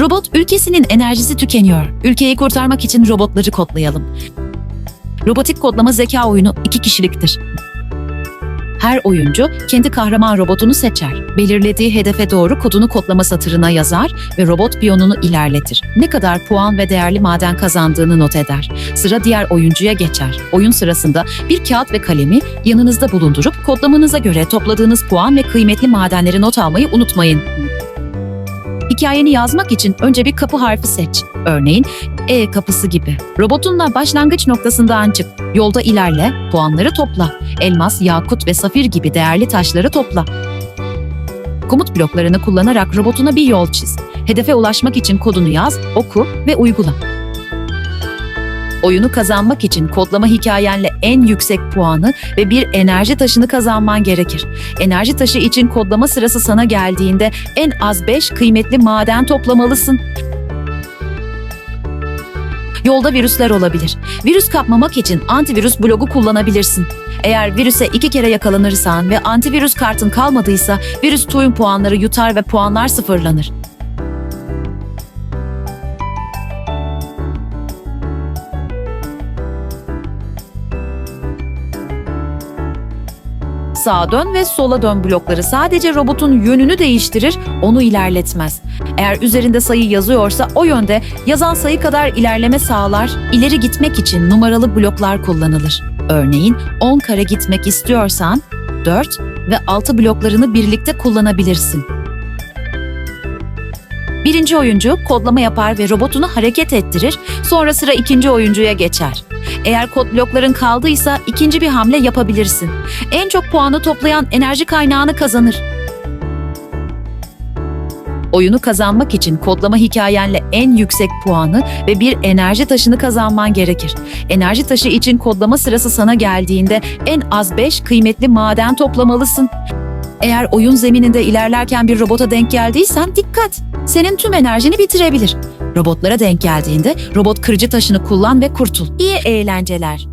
Robot ülkesinin enerjisi tükeniyor. Ülkeyi kurtarmak için robotları kodlayalım. Robotik kodlama zeka oyunu iki kişiliktir. Her oyuncu kendi kahraman robotunu seçer. Belirlediği hedefe doğru kodunu kodlama satırına yazar ve robot piyonunu ilerletir. Ne kadar puan ve değerli maden kazandığını not eder. Sıra diğer oyuncuya geçer. Oyun sırasında bir kağıt ve kalemi yanınızda bulundurup kodlamanıza göre topladığınız puan ve kıymetli madenleri not almayı unutmayın. Hikayeni yazmak için önce bir kapı harfi seç. Örneğin E kapısı gibi. Robotunla başlangıç noktasından çık. Yolda ilerle, puanları topla. Elmas, yakut ve safir gibi değerli taşları topla. Komut bloklarını kullanarak robotuna bir yol çiz. Hedefe ulaşmak için kodunu yaz, oku ve uygula. Oyunu kazanmak için kodlama hikayenle en yüksek puanı ve bir enerji taşını kazanman gerekir. Enerji taşı için kodlama sırası sana geldiğinde en az 5 kıymetli maden toplamalısın. Yolda virüsler olabilir. Virüs kapmamak için antivirüs blogu kullanabilirsin. Eğer virüse iki kere yakalanırsan ve antivirüs kartın kalmadıysa virüs tüm puanları yutar ve puanlar sıfırlanır. Sağa dön ve sola dön blokları sadece robotun yönünü değiştirir, onu ilerletmez. Eğer üzerinde sayı yazıyorsa o yönde yazan sayı kadar ilerleme sağlar. İleri gitmek için numaralı bloklar kullanılır. Örneğin 10 kare gitmek istiyorsan 4 ve 6 bloklarını birlikte kullanabilirsin. Birinci oyuncu kodlama yapar ve robotunu hareket ettirir, sonra sıra ikinci oyuncuya geçer. Eğer kod blokların kaldıysa ikinci bir hamle yapabilirsin. En çok puanı toplayan enerji kaynağını kazanır. Oyunu kazanmak için kodlama hikayenle en yüksek puanı ve bir enerji taşını kazanman gerekir. Enerji taşı için kodlama sırası sana geldiğinde en az 5 kıymetli maden toplamalısın. Eğer oyun zemininde ilerlerken bir robota denk geldiysen dikkat. Senin tüm enerjini bitirebilir. Robotlara denk geldiğinde robot kırıcı taşını kullan ve kurtul. İyi eğlenceler.